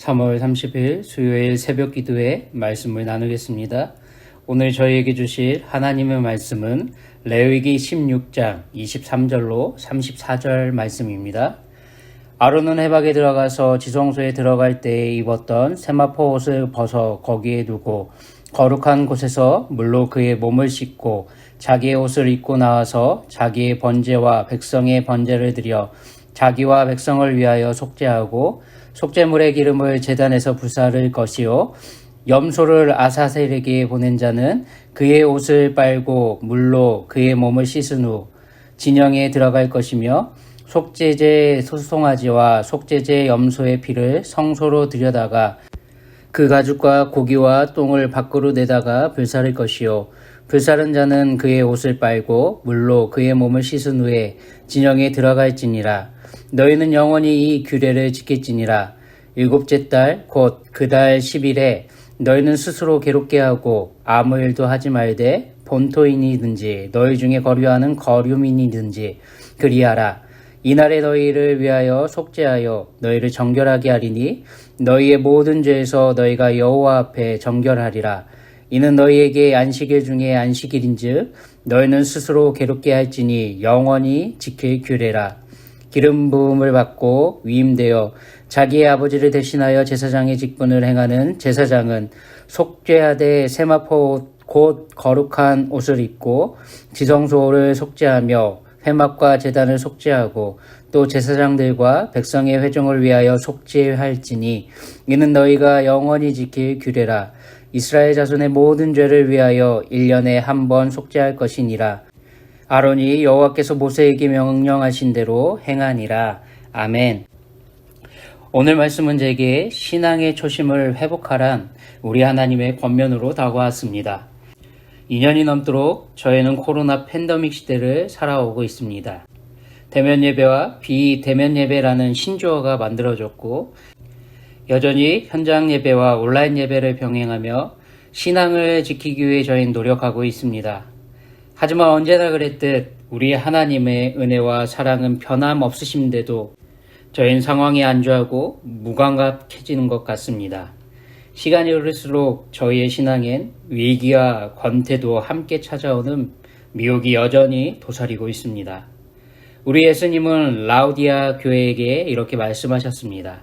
3월 30일 수요일 새벽 기도에 말씀을 나누겠습니다. 오늘 저희에게 주실 하나님의 말씀은 레위기 16장 23절로 34절 말씀입니다. 아론은 해박에 들어가서 지성소에 들어갈 때 입었던 세마포 옷을 벗어 거기에 두고 거룩한 곳에서 물로 그의 몸을 씻고 자기의 옷을 입고 나와서 자기의 번제와 백성의 번제를 드려 자기와 백성을 위하여 속죄하고 속죄물의 기름을 제단에서 불사를 것이요. 염소를 아사셀에게 보낸 자는 그의 옷을 빨고 물로 그의 몸을 씻은 후 진영에 들어갈 것이며 속죄제 소송아지와 속죄제 염소의 피를 성소로 들여다가 그 가죽과 고기와 똥을 밖으로 내다가 불사를 것이요. 불사른 자는 그의 옷을 빨고 물로 그의 몸을 씻은 후에 진영에 들어갈지니라 너희는 영원히 이 규례를 지킬지니라. 일곱째 달 곧 그 달 10일에 너희는 스스로 괴롭게 하고 아무 일도 하지 말되 본토인이든지 너희 중에 거류하는 거류민이든지 그리하라. 이날에 너희를 위하여 속죄하여 너희를 정결하게 하리니 너희의 모든 죄에서 너희가 여호와 앞에 정결하리라. 이는 너희에게 안식일 중에 안식일인즉 너희는 스스로 괴롭게 할지니 영원히 지킬 규례라 기름 부음을 받고 위임되어 자기의 아버지를 대신하여 제사장의 직분을 행하는 제사장은 속죄하되 세마포 곧 거룩한 옷을 입고 지성소를 속죄하며 회막과 제단을 속죄하고 또 제사장들과 백성의 회중을 위하여 속죄할지니 이는 너희가 영원히 지킬 규례라. 이스라엘 자손의 모든 죄를 위하여 1년에 한 번 속죄할 것이니라 아론이 여호와께서 모세에게 명령하신 대로 행하니라 아멘 오늘 말씀은 제게 신앙의 초심을 회복하란 우리 하나님의 권면으로 다가왔습니다. 2년이 넘도록 저희는 코로나 팬데믹 시대를 살아오고 있습니다. 대면 예배와 비대면 예배라는 신조어가 만들어졌고 여전히 현장 예배와 온라인 예배를 병행하며 신앙을 지키기 위해 저희는 노력하고 있습니다. 하지만 언제나 그랬듯 우리 하나님의 은혜와 사랑은 변함없으신데도 저희는 상황에 안주하고 무감각해지는 것 같습니다. 시간이 흐를수록 저희의 신앙엔 위기와 권태도 함께 찾아오는 미혹이 여전히 도사리고 있습니다. 우리 예수님은 라우디아 교회에게 이렇게 말씀하셨습니다.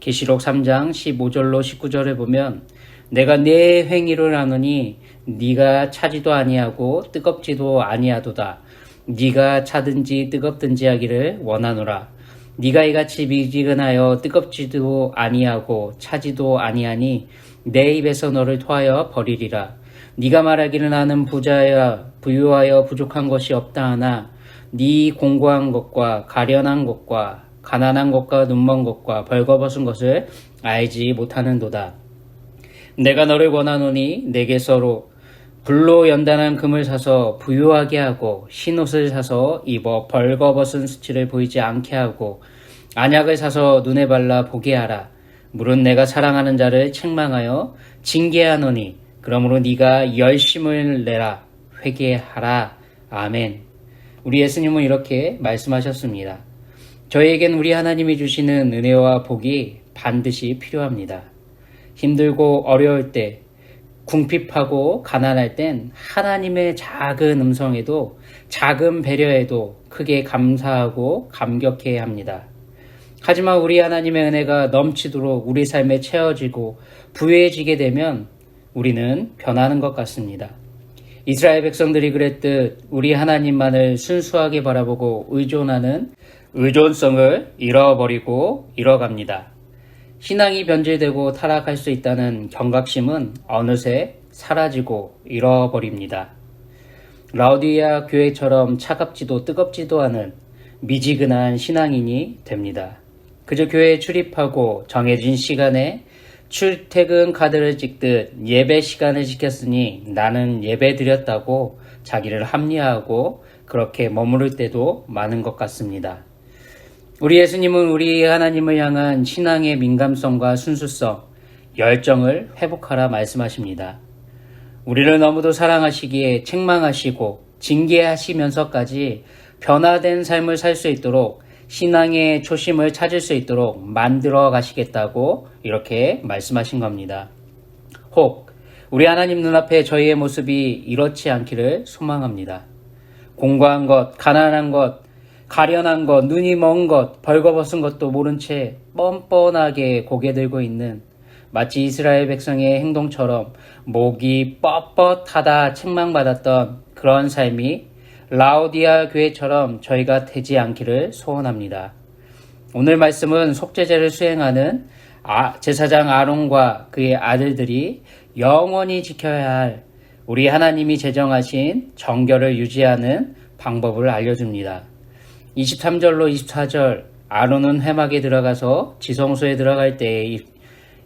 계시록 3장 15절로 19절에 보면 내가 내 행위를 하느니 네가 차지도 아니하고 뜨겁지도 아니하도다. 네가 차든지 뜨겁든지 하기를 원하노라. 네가 이같이 미지근하여 뜨겁지도 아니하고 차지도 아니하니 내 입에서 너를 토하여 버리리라. 네가 말하기를 나는 부자여 부유하여 부족한 것이 없다 하나 네 공고한 것과 가련한 것과 가난한 것과 눈먼 것과 벌거벗은 것을 알지 못하는도다. 내가 너를 원하노니 내게 서로 불로 연단한 금을 사서 부유하게 하고 흰옷을 사서 입어 벌거벗은 수치를 보이지 않게 하고 안약을 사서 눈에 발라 보게 하라. 물은 내가 사랑하는 자를 책망하여 징계하노니 그러므로 네가 열심을 내라 회개하라. 아멘. 우리 예수님은 이렇게 말씀하셨습니다. 저희에겐 우리 하나님이 주시는 은혜와 복이 반드시 필요합니다. 힘들고 어려울 때 궁핍하고 가난할 땐 하나님의 작은 음성에도 작은 배려에도 크게 감사하고 감격해야 합니다. 하지만 우리 하나님의 은혜가 넘치도록 우리 삶에 채워지고 부유해지게 되면 우리는 변하는 것 같습니다. 이스라엘 백성들이 그랬듯 우리 하나님만을 순수하게 바라보고 의존하는 의존성을 잃어버리고 잃어갑니다. 신앙이 변질되고 타락할 수 있다는 경각심은 어느새 사라지고 잃어버립니다. 라우디아 교회처럼 차갑지도 뜨겁지도 않은 미지근한 신앙인이 됩니다. 그저 교회에 출입하고 정해진 시간에 출퇴근 카드를 찍듯 예배 시간을 지켰으니 나는 예배 드렸다고 자기를 합리화하고 그렇게 머무를 때도 많은 것 같습니다. 우리 예수님은 우리 하나님을 향한 신앙의 민감성과 순수성, 열정을 회복하라 말씀하십니다. 우리를 너무도 사랑하시기에 책망하시고 징계하시면서까지 변화된 삶을 살 수 있도록 신앙의 초심을 찾을 수 있도록 만들어 가시겠다고 이렇게 말씀하신 겁니다. 혹 우리 하나님 눈앞에 저희의 모습이 이렇지 않기를 소망합니다. 공고한 것, 가난한 것, 가련한 것, 눈이 먼 것, 벌거벗은 것도 모른 채 뻔뻔하게 고개 들고 있는 마치 이스라엘 백성의 행동처럼 목이 뻣뻣하다 책망받았던 그런 삶이 라오디아 교회처럼 저희가 되지 않기를 소원합니다. 오늘 말씀은 속죄제를 수행하는 아- 제사장 아론과 그의 아들들이 영원히 지켜야 할 우리 하나님이 제정하신 정결을 유지하는 방법을 알려줍니다. 23절로 24절 아론은 회막에 들어가서 지성소에 들어갈 때 입-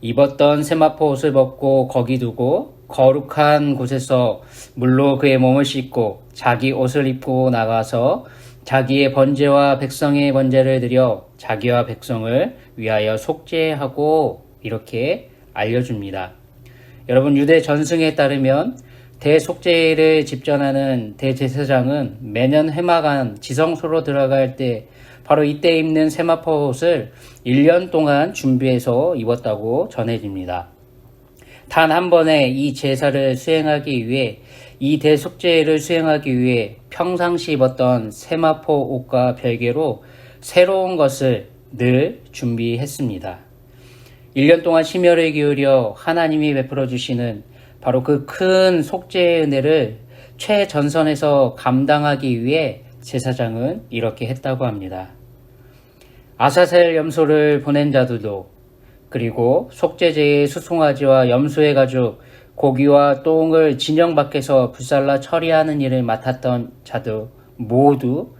입었던 세마포 옷을 벗고 거기 두고 거룩한 곳에서 물로 그의 몸을 씻고 자기 옷을 입고 나가서 자기의 번제와 백성의 번제를 드려 자기와 백성을 위하여 속죄하고 이렇게 알려줍니다. 여러분 유대 전승에 따르면 대속죄를 집전하는 대제사장은 매년 회막안 지성소로 들어갈 때 바로 이때 입는 세마포 옷을 1년 동안 준비해서 입었다고 전해집니다. 단 한 번에 이 제사를 수행하기 위해 이 대속죄를 수행하기 위해 평상시 입었던 세마포 옷과 별개로 새로운 것을 늘 준비했습니다. 1년 동안 심혈을 기울여 하나님이 베풀어 주시는 바로 그 큰 속죄의 은혜를 최전선에서 감당하기 위해 제사장은 이렇게 했다고 합니다. 아사셀 염소를 보낸 자들도 그리고 속죄제의 수송아지와 염소의 가죽 고기와 똥을 진영 밖에서 불살라 처리하는 일을 맡았던 자도 모두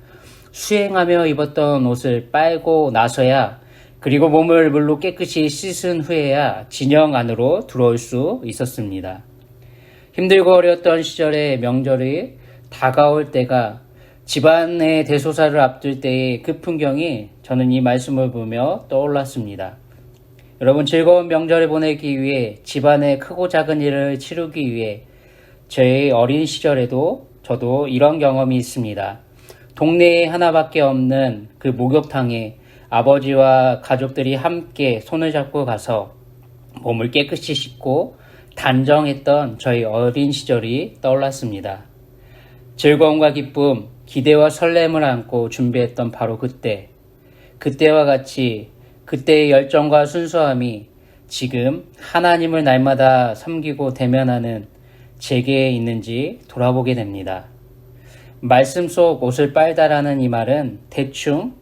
수행하며 입었던 옷을 빨고 나서야 그리고 몸을 물로 깨끗이 씻은 후에야 진영 안으로 들어올 수 있었습니다. 힘들고 어려웠던 시절에 명절이 다가올 때가 집안의 대소사를 앞둘 때의 그 풍경이 저는 이 말씀을 보며 떠올랐습니다. 여러분 즐거운 명절을 보내기 위해 집안의 크고 작은 일을 치르기 위해 저의 어린 시절에도 저도 이런 경험이 있습니다. 동네에 하나밖에 없는 그 목욕탕에 아버지와 가족들이 함께 손을 잡고 가서 몸을 깨끗이 씻고 단정했던 저희 어린 시절이 떠올랐습니다. 즐거움과 기쁨, 기대와 설렘을 안고 준비했던 바로 그때, 그때와 같이 그때의 열정과 순수함이 지금 하나님을 날마다 섬기고 대면하는 제게 있는지 돌아보게 됩니다. 말씀 속 옷을 빨다라는 이 말은 대충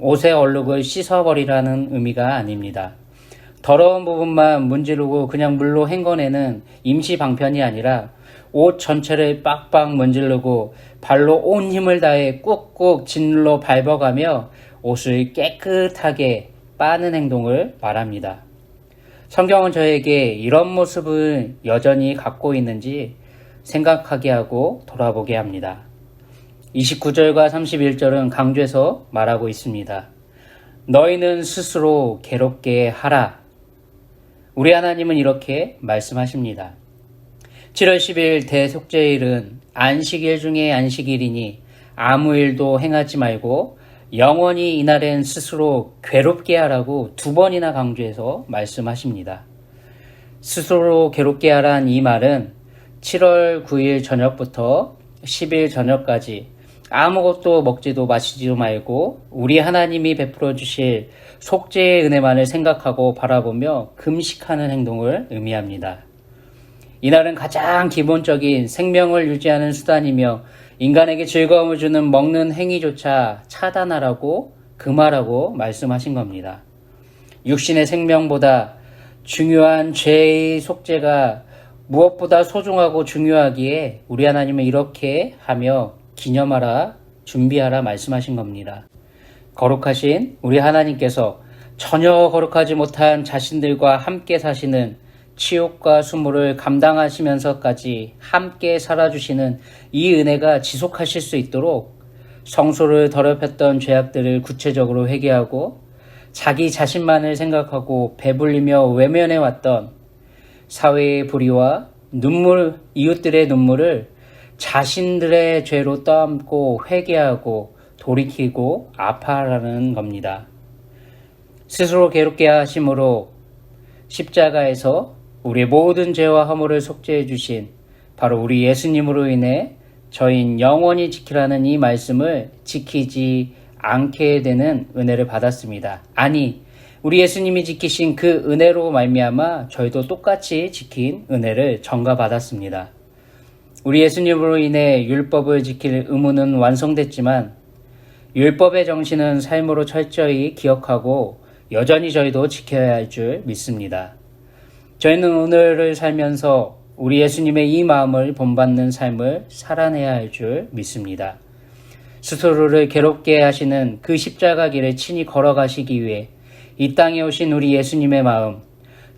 옷의 얼룩을 씻어버리라는 의미가 아닙니다. 더러운 부분만 문지르고 그냥 물로 헹궈내는 임시 방편이 아니라 옷 전체를 빡빡 문지르고 발로 온 힘을 다해 꾹꾹 짓눌러 밟아가며 옷을 깨끗하게 빠는 행동을 말합니다. 성경은 저에게 이런 모습을 여전히 갖고 있는지 생각하게 하고 돌아보게 합니다. 29절과 31절은 강조해서 말하고 있습니다. 너희는 스스로 괴롭게 하라. 우리 하나님은 이렇게 말씀하십니다. 7월 10일 대속죄일은 안식일 중에 안식일이니 아무 일도 행하지 말고 영원히 이날엔 스스로 괴롭게 하라고 두 번이나 강조해서 말씀하십니다. 스스로 괴롭게 하란 이 말은 7월 9일 저녁부터 10일 저녁까지 아무것도 먹지도 마시지도 말고 우리 하나님이 베풀어 주실 속죄의 은혜만을 생각하고 바라보며 금식하는 행동을 의미합니다. 이날은 가장 기본적인 생명을 유지하는 수단이며 인간에게 즐거움을 주는 먹는 행위조차 차단하라고 금하라고 말씀하신 겁니다. 육신의 생명보다 중요한 죄의 속죄가 무엇보다 소중하고 중요하기에 우리 하나님은 이렇게 하며 기념하라, 준비하라 말씀하신 겁니다. 거룩하신 우리 하나님께서 전혀 거룩하지 못한 자신들과 함께 사시는 치욕과 수모를 감당하시면서까지 함께 살아주시는 이 은혜가 지속하실 수 있도록 성소를 더럽혔던 죄악들을 구체적으로 회개하고 자기 자신만을 생각하고 배불리며 외면해왔던 사회의 불의와 눈물, 이웃들의 눈물을 자신들의 죄로 떠안고 회개하고 돌이키고 아파하라는 겁니다. 스스로 괴롭게 하심으로 십자가에서 우리의 모든 죄와 허물을 속죄해 주신 바로 우리 예수님으로 인해 저인 영원히 지키라는 이 말씀을 지키지 않게 되는 은혜를 받았습니다. 아니, 우리 예수님이 지키신 그 은혜로 말미암아 저희도 똑같이 지킨 은혜를 전가받았습니다. 우리 예수님으로 인해 율법을 지킬 의무는 완성됐지만 율법의 정신은 삶으로 철저히 기억하고 여전히 저희도 지켜야 할 줄 믿습니다. 저희는 오늘을 살면서 우리 예수님의 이 마음을 본받는 삶을 살아내야 할 줄 믿습니다. 스스로를 괴롭게 하시는 그 십자가 길을 친히 걸어가시기 위해 이 땅에 오신 우리 예수님의 마음,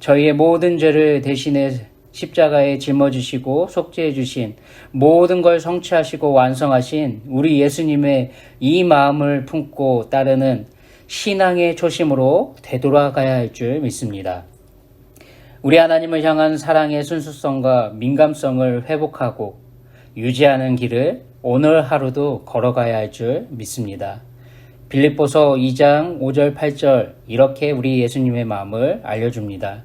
저희의 모든 죄를 대신해 십자가에 짊어지시고 속죄해 주신 모든 걸 성취하시고 완성하신 우리 예수님의 이 마음을 품고 따르는 신앙의 초심으로 되돌아가야 할 줄 믿습니다. 우리 하나님을 향한 사랑의 순수성과 민감성을 회복하고 유지하는 길을 오늘 하루도 걸어가야 할 줄 믿습니다. 빌립보서 2장 5절 8절 이렇게 우리 예수님의 마음을 알려줍니다.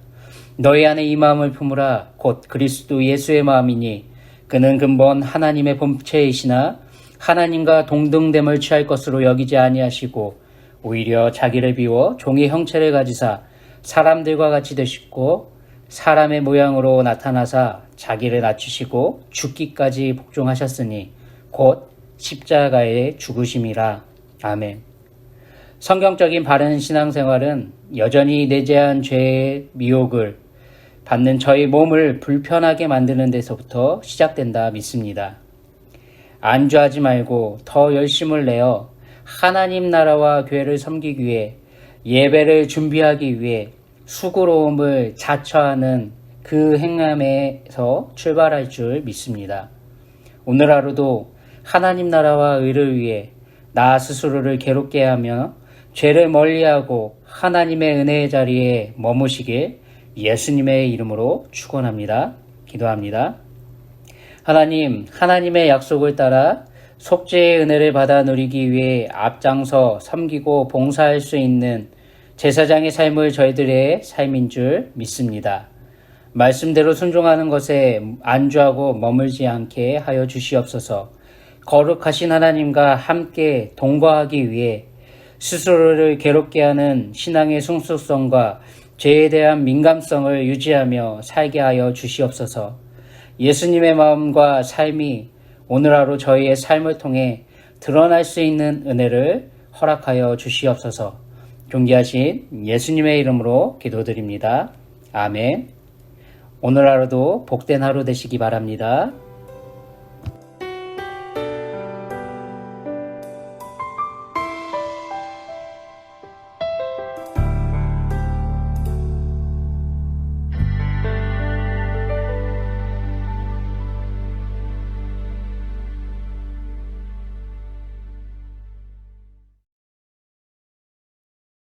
너희 안에 이 마음을 품으라 곧 그리스도 예수의 마음이니 그는 근본 하나님의 본체이시나 하나님과 동등됨을 취할 것으로 여기지 아니하시고 오히려 자기를 비워 종의 형체를 가지사 사람들과 같이 되시고 사람의 모양으로 나타나사 자기를 낮추시고 죽기까지 복종하셨으니 곧 십자가의 죽으심이라. 아멘. 성경적인 바른 신앙생활은 여전히 내재한 죄의 미혹을 받는 저희 몸을 불편하게 만드는 데서부터 시작된다 믿습니다. 안주하지 말고 더 열심을 내어 하나님 나라와 교회를 섬기기 위해 예배를 준비하기 위해 수고로움을 자처하는 그 행함에서 출발할 줄 믿습니다. 오늘 하루도 하나님 나라와 의를 위해 나 스스로를 괴롭게 하며 죄를 멀리하고 하나님의 은혜의 자리에 머무시길 예수님의 이름으로 축원합니다. 기도합니다. 하나님, 하나님의 약속을 따라 속죄의 은혜를 받아 누리기 위해 앞장서 섬기고 봉사할 수 있는 제사장의 삶을 저희들의 삶인 줄 믿습니다. 말씀대로 순종하는 것에 안주하고 머물지 않게 하여 주시옵소서. 거룩하신 하나님과 함께 동거하기 위해 스스로를 괴롭게 하는 신앙의 순수성과 죄에 대한 민감성을 유지하며 살게 하여 주시옵소서. 예수님의 마음과 삶이 오늘 하루 저희의 삶을 통해 드러날 수 있는 은혜를 허락하여 주시옵소서. 존귀하신 예수님의 이름으로 기도드립니다. 아멘. 오늘 하루도 복된 하루 되시기 바랍니다.